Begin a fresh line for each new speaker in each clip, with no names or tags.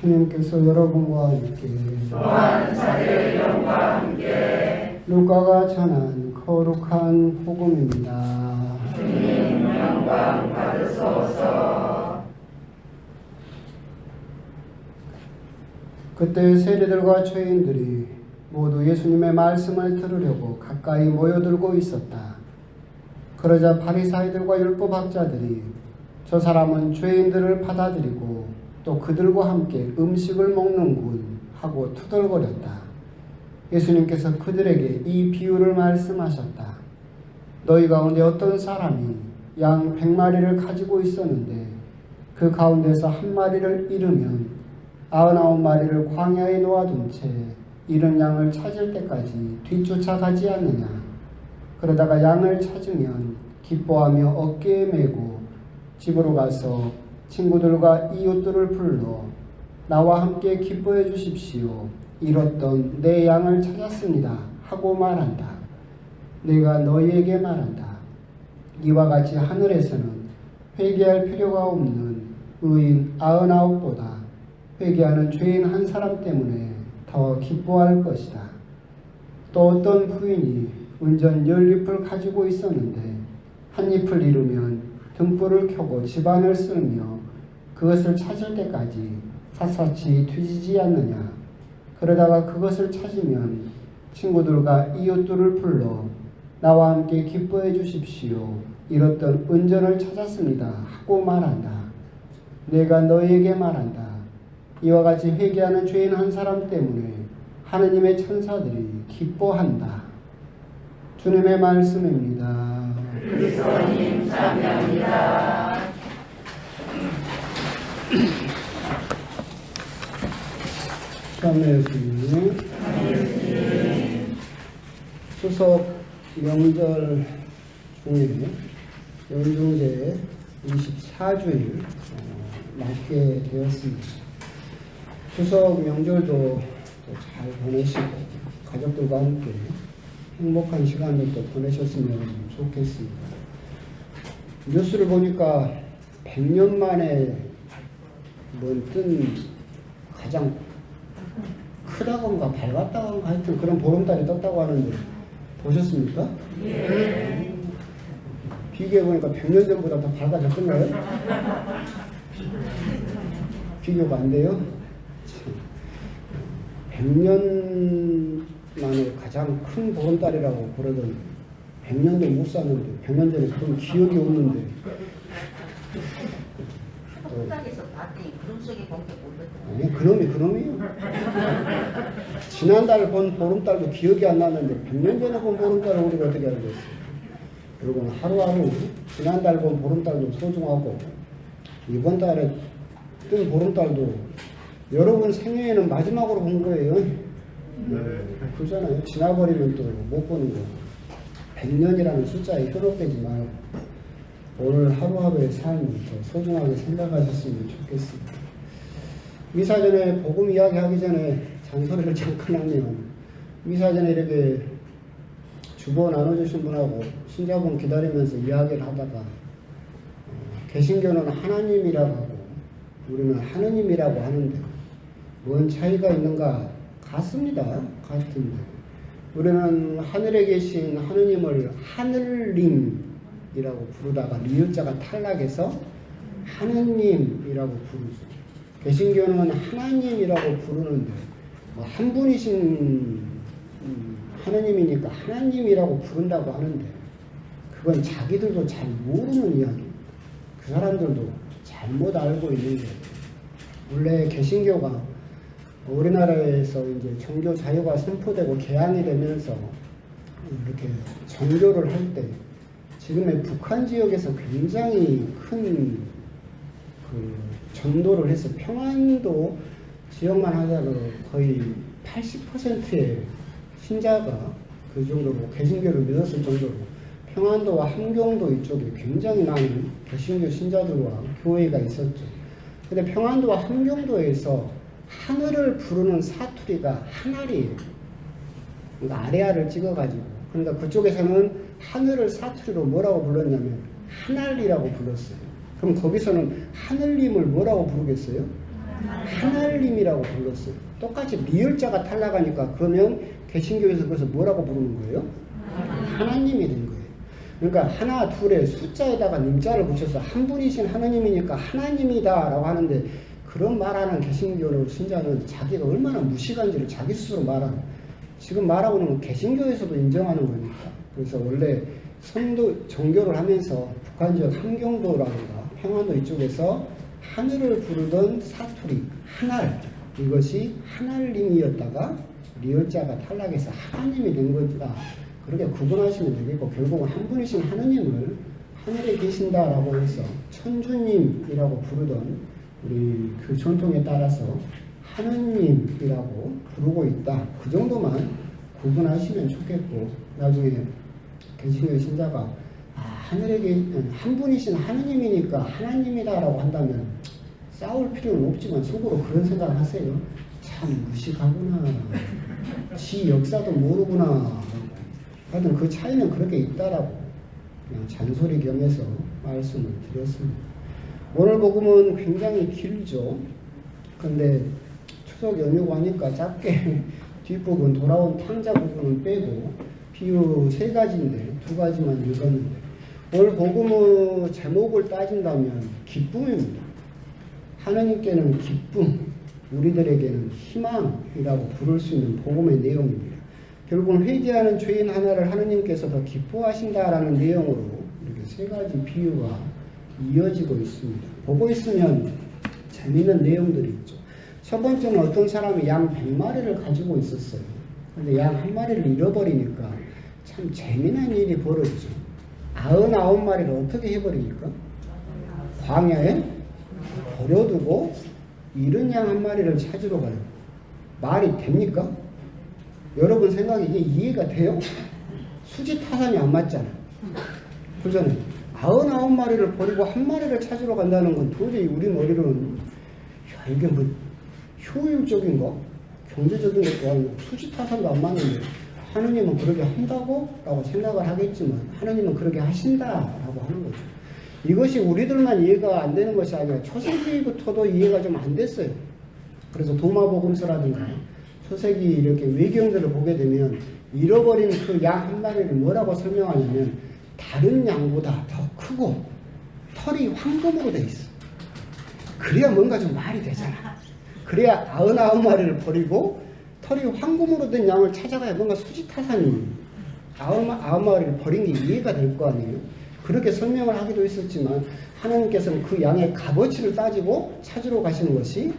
주님께서 여러분과 함께
또한 자의 영과 함께
루카가 전한 거룩한 복음입니다.
주님 영광 받으소서
그때 세리들과 죄인들이 모두 예수님의 말씀을 들으려고 가까이 모여들고 있었다. 그러자 바리사이들과 율법학자들이 저 사람은 죄인들을 받아들이고 또 그들과 함께 음식을 먹는군 하고 투덜거렸다. 예수님께서 그들에게 이 비유를 말씀하셨다. 너희 가운데 어떤 사람이 양 백마리를 가지고 있었는데 그 가운데서 한 마리를 잃으면 아흔아홉 마리를 광야에 놓아둔 채 잃은 양을 찾을 때까지 뒤쫓아가지 않느냐. 그러다가 양을 찾으면 기뻐하며 어깨에 메고 집으로 가서 친구들과 이웃들을 불러 나와 함께 기뻐해 주십시오. 잃었던 내 양을 찾았습니다. 하고 말한다. 내가 너희에게 말한다. 이와 같이 하늘에서는 회개할 필요가 없는 의인 아흔아홉보다 회개하는 죄인 한 사람 때문에 더 기뻐할 것이다. 또 어떤 부인이 은전 열 잎을 가지고 있었는데 한 잎을 잃으면 등불을 켜고 집안을 쓸며 그것을 찾을 때까지 샅샅이 뒤지지 않느냐. 그러다가 그것을 찾으면 친구들과 이웃들을 불러 나와 함께 기뻐해 주십시오. 잃었던 은전을 찾았습니다. 하고 말한다. 내가 너희에게 말한다. 이와 같이 회개하는 죄인 한 사람 때문에 하느님의 천사들이 기뻐한다. 주님의 말씀입니다.
그리스도님 찬양합니다
참여 주님 추석 명절 중에 연중제 24주일 어, 맞게 되었습니다. 추석 명절도 또잘 보내시고 가족들과 함께 행복한 시간을 또 보내셨으면 좋겠습니다. 뉴스를 보니까 100년 만에 뭔뜬 가장 크다건가 밝았다건가 하여튼 그런 보름달이 떴다고 하는데 보셨습니까?
예
비교해 보니까 100년 전보다 더 밝아졌던가요? 비교가 안 돼요? 참. 100년 만에 가장 큰 보름달이라고 그러던 100년도 못 샀는데 100년 전에 그런 기억이 없는데
한국당에서 봤더니 그런 속에 본게.
아니 그놈이 그놈이에요. 지난달 본 보름달도 기억이 안 나는데 100년 전에 본 보름달을 우리가 어떻게 알겠어요? 여러분 하루하루 지난달 본 보름달도 소중하고 이번 달에 뜬 보름달도 여러분 생애에는 마지막으로 본 거예요. 그러잖아요. 지나버리면 또 못 보는 거. 100년이라는 숫자에 현혹되지 말고 오늘 하루하루의 삶을 더 소중하게 생각하셨으면 좋겠습니다. 미사 전에 복음 이야기하기 전에 잔소리를 잠깐 하면 미사 전에 이렇게 주보 나눠주신 분하고 신자분 기다리면서 이야기를 하다가 어, 개신교는 하나님이라고 하고 우리는 하느님이라고 하는데 뭔 차이가 있는가 같습니다. 같은데 우리는 하늘에 계신 하느님을 하늘님 이라고 부르다가 리을자가 탈락해서 하느님이라고 부르죠. 개신교는 하나님이라고 부르는데 뭐 한 분이신 음, 하느님이니까 하나님이라고 부른다고 하는데 그건 자기들도 잘 모르는 이야기입니다. 그 사람들도 잘못 알고 있는 거예요. 원래 개신교가 우리나라에서 이제 종교 자유가 선포되고 개항이 되면서 이렇게 종교를 할때 지금의 북한 지역에서 굉장히 큰 그 전도를 해서 평안도 지역만 하더라도 거의 80%의 신자가 그 정도로 개신교를 믿었을 정도로 평안도와 함경도 이쪽에 굉장히 많은 개신교 신자들과 교회가 있었죠. 근데 평안도와 함경도에서 하늘을 부르는 사투리가 하늘이에요. 그러니까 아래아를 찍어가지고. 그러니까 그쪽에서는 하늘을 사투리로 뭐라고 불렀냐면 하늘이라고 불렀어요. 그럼 거기서는 하늘님을 뭐라고 부르겠어요? 하나님이라고 불렀어요. 똑같이 리을자가 탈락하니까 그러면 개신교에서 그래서 뭐라고 부르는 거예요? 하나님이 된 거예요. 그러니까 하나 둘의 숫자에다가 님자를 붙여서 한 분이신 하나님이니까 하나님이다라고 하는데 그런 말하는 개신교 신자는 자기가 얼마나 무식한지를 자기 스스로 말하는 지금 말하고 있는 건 개신교에서도 인정하는 거니까. 그래서 원래 선도 종교를 하면서 북한 지역 함경도라든가 평안도 이쪽에서 하늘을 부르던 사투리 하날 이것이 하나님이었다가 리얼자가 탈락해서 하나님이 된 거다. 그렇게 구분하시면 되겠고 결국은 한 분이신 하느님을 하늘에 계신다라고 해서 천주님이라고 부르던 우리 그 전통에 따라서 하느님이라고 부르고 있다. 그 정도만 구분하시면 좋겠고 나중에 개신교 신자가 아, 하늘에 계신 한 분이신 하느님이니까 하나님이다라고 한다면 싸울 필요는 없지만 속으로 그런 생각을 하세요. 참 무식하구나. 지 역사도 모르구나. 하여튼 그 차이는 그렇게 있다라고 그냥 잔소리 겸해서 말씀을 드렸습니다. 오늘 복음은 굉장히 길죠. 근데 추석 연휴고 하니까 짧게 뒷부분 돌아온 탕자 부분은 빼고 비유 세 가지인데 두 가지만 읽었는데 오늘 복음의 제목을 따진다면 기쁨입니다. 하나님께는 기쁨, 우리들에게는 희망이라고 부를 수 있는 복음의 내용입니다. 결국은 회개하는 죄인 하나를 하나님께서 더 기뻐하신다라는 내용으로 이렇게 세 가지 비유가 이어지고 있습니다. 보고 있으면 재미있는 내용들이 있죠. 첫 번째는 어떤 사람이 양 100마리를 가지고 있었어요. 근데 양 한 마리를 잃어버리니까 참 재미난 일이 벌어지죠. 99마리를 어떻게 해버리니까? 광야에 버려두고 잃은 양 한 마리를 찾으러 가요. 말이 됩니까? 여러분 생각에 이게 이해가 돼요? 수지 타산이 안 맞잖아. 그잖아요. 아흔아홉 마리를 버리고 한 마리를 찾으러 간다는 건 도저히 우리 머리로는 야 이게 뭐 효율적인가? 경제적인 것도 아니고 수지 타산도 안 맞는데 하느님은 그렇게 한다고? 라고 생각을 하겠지만 하느님은 그렇게 하신다라고 하는 거죠. 이것이 우리들만 이해가 안 되는 것이 아니라 초세기부터도 이해가 좀 안 됐어요. 그래서 도마복음서라든가 초세기 이렇게 외경들을 보게 되면 잃어버린 그 양 한 마리를 뭐라고 설명하냐면 다른 양보다 더 크고 털이 황금으로 돼 있어. 그래야 뭔가 좀 말이 되잖아. 그래야 아흔아홉 마리를 버리고 털이 황금으로 된 양을 찾아가야 뭔가 수지타산이 아홉, 아홉 마리를 버린 게 이해가 될 거 아니에요. 그렇게 설명을 하기도 했었지만 하나님께서는 그 양의 값어치를 따지고 찾으러 가시는 것이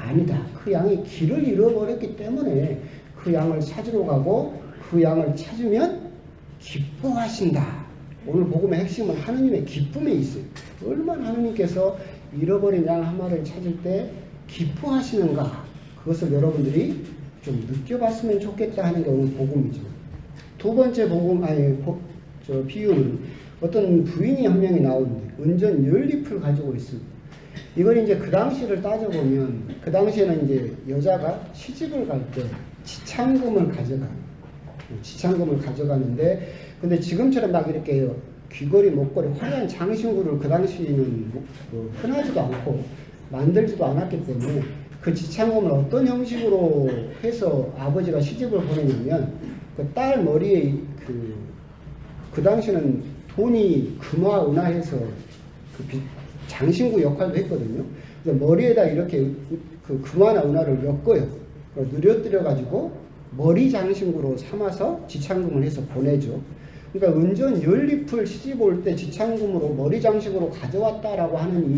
아니다. 그 양이 길을 잃어버렸기 때문에 그 양을 찾으러 가고 그 양을 찾으면 기뻐하신다. 오늘 복음의 핵심은 하느님의 기쁨에 있어요. 얼마나 하느님께서 잃어버린 양 한 마리를 찾을 때 기뻐하시는가. 그것을 여러분들이 좀 느껴봤으면 좋겠다 하는 게 오늘 복음이죠. 두 번째 복음, 아니, 복- 저 비유는 어떤 부인이 한 명이 나오는데 은전 열잎을 가지고 있습니다. 이건 이제 그 당시를 따져보면 그 당시에는 이제 여자가 시집을 갈 때 지창금을 가져가 지창금을 가져가는데 근데 지금처럼 막 이렇게 귀걸이 목걸이 화려한 장신구를 그 당시에는 뭐- 뭐 흔하지도 않고 만들지도 않았기 때문에 그 지창금을 어떤 형식으로 해서 아버지가 시집을 보내냐면 그 딸 머리에 그, 그 당시에는 돈이 금화 은화해서 그 비- 장신구 역할도 했거든요. 그래서 머리에다 이렇게 그 금화나 은화를 엮어요. 그걸 누려뜨려 가지고 머리 장신구로 삼아서 지창금을 해서 보내죠. 그러니까 은전 연립을 시집 올 때 지창금으로 머리 장식으로 가져왔다라고 하는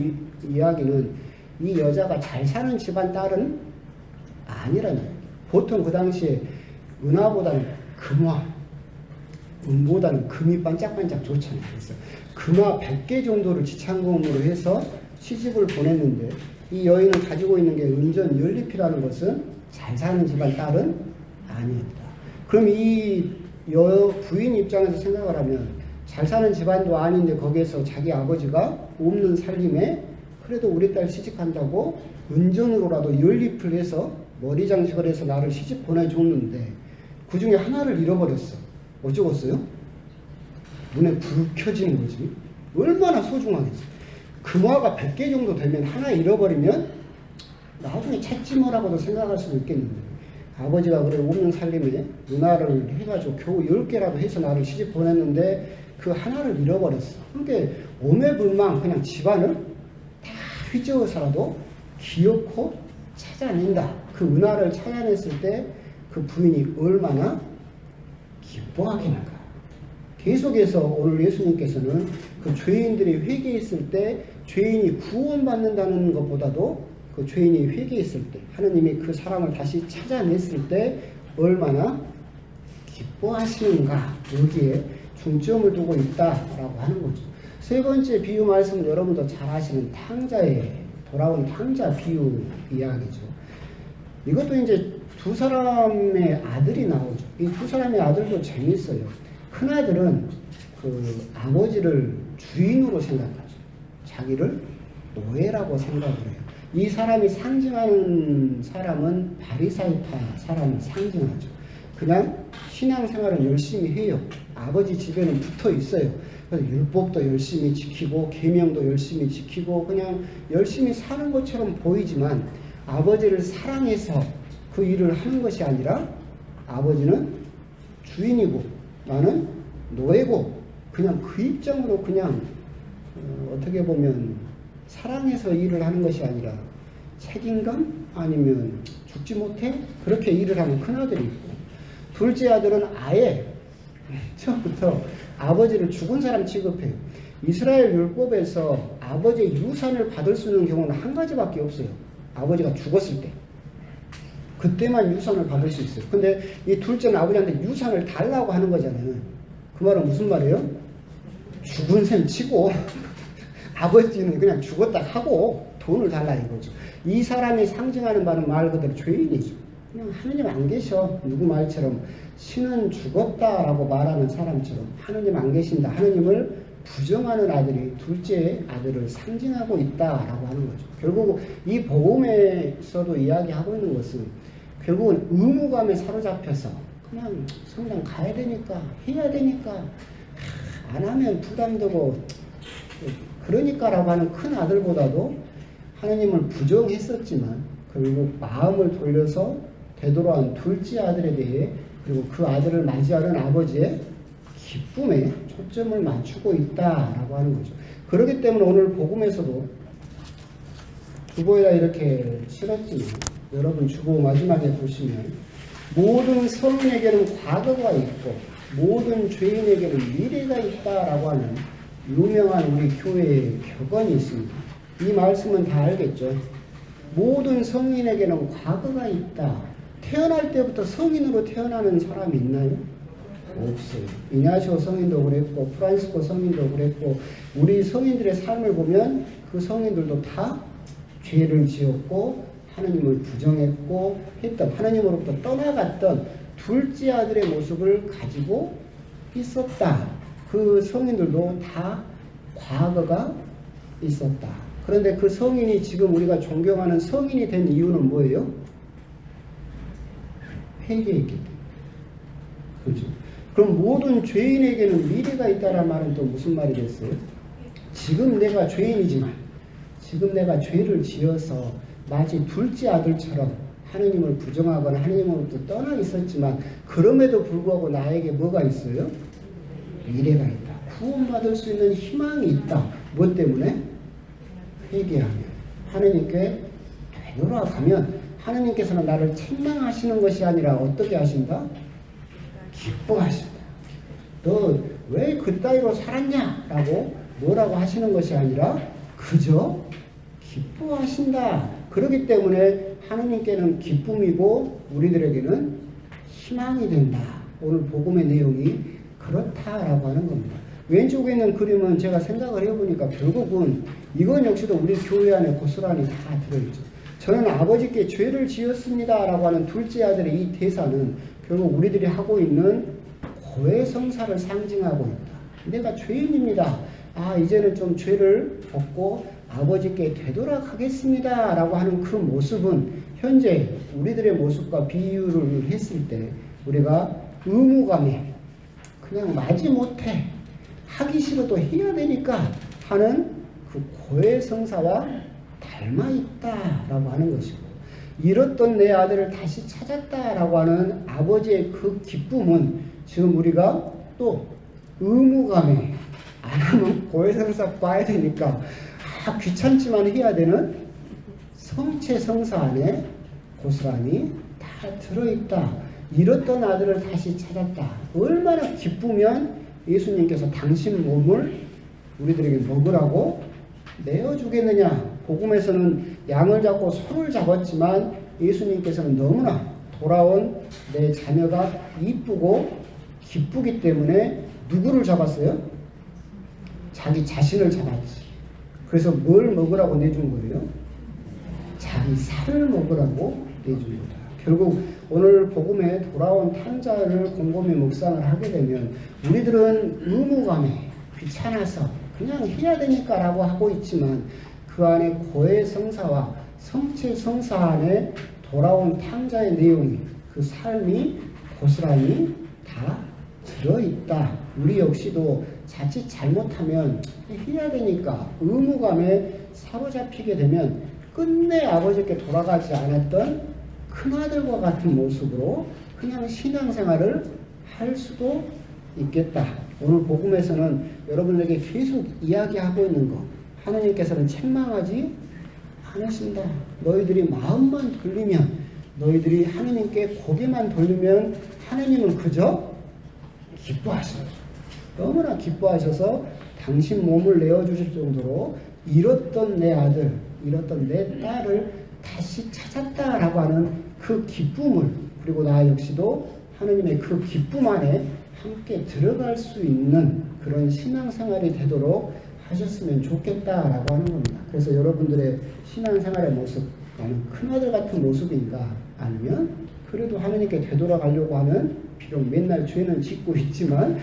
이 이야기는 이 여자가 잘 사는 집안 딸은 아니라는 거예요. 보통 그 당시에 은화보다는 금화, 은보다는 금이 반짝반짝 좋잖아요. 그래서 금화 100개 정도를 지창금으로 해서 시집을 보냈는데 이 여인은 가지고 있는 게 은전 연립이라는 것은 잘 사는 집안 딸은 아니었다. 그럼 이 여 부인 입장에서 생각을 하면 잘 사는 집안도 아닌데 거기에서 자기 아버지가 없는 살림에 그래도 우리 딸 시집간다고 은전으로라도 연립을 해서 머리 장식을 해서 나를 시집 보내줬는데 그 중에 하나를 잃어버렸어. 어쩌겠어요? 눈에 불 켜지는 거지. 얼마나 소중하겠어. 금화가 100개 정도 되면 하나 잃어버리면 나중에 찾지 뭐라고도 생각할 수도 있겠는데 아버지가 그래 운명 살림에 누나를 해가지고 겨우 열 개라도 해서 나를 시집 보냈는데 그 하나를 잃어버렸어. 그러니까 오매불망 그냥 집안을 다 휘저어서라도 기어코 찾아낸다. 그 은하를 찾아냈을 때 그 부인이 얼마나 기뻐하겠는가. 계속해서 오늘 예수님께서는 그 죄인들이 회개했을 때 죄인이 구원받는다는 것보다도 그 죄인이 회개했을 때 하느님이 그 사람을 다시 찾아냈을 때 얼마나 기뻐하시는가 여기에 중점을 두고 있다라고 하는 거죠. 세 번째 비유 말씀은 여러분도 잘 아시는 탕자의 돌아온 탕자 비유 이야기죠. 이것도 이제 두 사람의 아들이 나오죠. 이 두 사람의 아들도 재밌어요. 큰 아들은 그 아버지를 주인으로 생각하죠. 자기를 노예라고 생각을 해요. 이 사람이 상징하는 사람은 바리사이파 사람을 상징하죠. 그냥 신앙생활을 열심히 해요. 아버지 집에는 붙어 있어요. 그래서 율법도 열심히 지키고 계명도 열심히 지키고 그냥 열심히 사는 것처럼 보이지만 아버지를 사랑해서 그 일을 하는 것이 아니라 아버지는 주인이고 나는 노예고 그냥 그 입장으로 그냥 어, 어떻게 보면 사랑해서 일을 하는 것이 아니라 책임감 아니면 죽지 못해 그렇게 일을 하는 큰 아들이 있고 둘째 아들은 아예 처음부터 아버지를 죽은 사람 취급해요. 이스라엘 율법에서 아버지의 유산을 받을 수 있는 경우는 한 가지밖에 없어요. 아버지가 죽었을 때. 그때만 유산을 받을 수 있어요. 근데 이 둘째는 아버지한테 유산을 달라고 하는 거잖아요. 그 말은 무슨 말이에요? 죽은 셈 치고 아버지는 그냥 죽었다 하고 돈을 달라 이거죠. 이 사람이 상징하는 바는 말 그대로 죄인이죠. 하느님 안 계셔. 누구 말처럼 신은 죽었다라고 말하는 사람처럼 하느님 안 계신다. 하느님을 부정하는 아들이 둘째 아들을 상징하고 있다라고 하는 거죠. 결국 이 복음에서도 이야기하고 있는 것은 결국은 의무감에 사로잡혀서 그냥 성당 가야 되니까 해야 되니까 하, 안 하면 부담되고 그러니까라고 하는 큰 아들보다도 하나님을 부정했었지만 결국 마음을 돌려서 되돌아온 둘째 아들에 대해 그리고 그 아들을 맞이하는 아버지의 기쁨에 초점을 맞추고 있다라고 하는 거죠. 그렇기 때문에 오늘 복음에서도 주보에다 이렇게 실었지만 여러분 주보 마지막에 보시면 모든 성인에게는 과거가 있고 모든 죄인에게는 미래가 있다라고 하는 유명한 우리 교회의 격언이 있습니다. 이 말씀은 다 알겠죠. 모든 성인에게는 과거가 있다. 태어날 때부터 성인으로 태어나는 사람이 있나요? 없어요. 이냐시오 성인도 그랬고 프란시스코 성인도 그랬고 우리 성인들의 삶을 보면 그 성인들도 다 죄를 지었고 하나님을 부정했고 했던 하나님으로부터 떠나갔던 둘째 아들의 모습을 가지고 있었다. 그 성인들도 다 과거가 있었다. 그런데 그 성인이 지금 우리가 존경하는 성인이 된 이유는 뭐예요? 회개했기 때문에. 그죠? 그럼 모든 죄인에게는 미래가 있다는 말은 또 무슨 말이겠어요? 지금 내가 죄인이지만, 지금 내가 죄를 지어서 마치 둘째 아들처럼 하느님을 부정하거나 하느님으로부터 떠나 있었지만, 그럼에도 불구하고 나에게 뭐가 있어요? 미래가 있다. 구원받을 수 있는 희망이 있다. 뭐 때문에? 회개하면. 하느님께 되돌아가면 하느님께서는 나를 책망하시는 것이 아니라 어떻게 하신다? 기뻐하신다. 너 왜 그따위로 살았냐? 라고 뭐라고 하시는 것이 아니라 그저 기뻐하신다. 그렇기 때문에 하느님께는 기쁨이고 우리들에게는 희망이 된다. 오늘 복음의 내용이 그렇다라고 하는 겁니다. 왼쪽에 있는 그림은 제가 생각을 해보니까 결국은 이건 역시도 우리 교회 안에 고스란히 다 들어있죠. 저는 아버지께 죄를 지었습니다 라고 하는 둘째 아들의 이 대사는 결국 우리들이 하고 있는 고해성사를 상징하고 있다. 내가 죄인입니다. 아 이제는 좀 죄를 벗고 아버지께 되돌아가겠습니다 라고 하는 그 모습은 현재 우리들의 모습과 비유를 했을 때 우리가 의무감에 그냥 마지 못해 하기 싫어도 해야 되니까 하는 그 고해성사와 닮아 있다라고 하는 것이고 잃었던 내 아들을 다시 찾았다라고 하는 아버지의 그 기쁨은 지금 우리가 또 의무감에 안 하면 고해성사 봐야 되니까 아, 귀찮지만 해야 되는 성체 성사 안에 고스란히 다 들어있다. 잃었던 아들을 다시 찾았다. 얼마나 기쁘면 예수님께서 당신 몸을 우리들에게 먹으라고 내어주겠느냐. 복음에서는 양을 잡고 소를 잡았지만 예수님께서는 너무나 돌아온 내 자녀가 이쁘고 기쁘기 때문에 누구를 잡았어요? 자기 자신을 잡았지. 그래서 뭘 먹으라고 내준 거예요? 자기 살을 먹으라고 내준 거다. 결국 오늘 복음에 돌아온 탕자를 곰곰이 묵상을 하게 되면 우리들은 의무감에 귀찮아서 그냥 해야 되니까라고 하고 있지만 그 안에 고해 성사와 성체 성사 안에 돌아온 탕자의 내용이 그 삶이 고스란히 다 들어있다. 우리 역시도 자칫 잘못하면 해야 되니까 의무감에 사로잡히게 되면 끝내 아버지께 돌아가지 않았던 큰아들과 같은 모습으로 그냥 신앙생활을 할 수도 있겠다. 오늘 복음에서는 여러분에게 계속 이야기하고 있는 거 하나님께서는 책망하지 않으신다. 너희들이 마음만 돌리면 너희들이 하나님께 고개만 돌리면 하나님은 그저 기뻐하셔요. 너무나 기뻐하셔서 당신 몸을 내어주실 정도로 잃었던 내 아들, 잃었던 내 딸을 다시 찾았다라고 하는 그 기쁨을 그리고 나 역시도 하나님의 그 기쁨 안에 함께 들어갈 수 있는 그런 신앙생활이 되도록 하셨으면 좋겠다라고 하는 겁니다. 그래서 여러분들의 신앙생활의 모습, 나는 큰아들 같은 모습인가 아니면 그래도 하나님께 되돌아가려고 하는 비록 맨날 죄는 짓고 있지만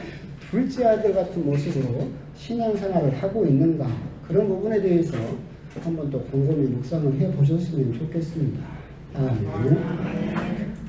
둘째 아들 같은 모습으로 신앙생활을 하고 있는가 그런 부분에 대해서 한번 또 곰곰이 묵상을 해 보셨으면 좋겠습니다. 아멘.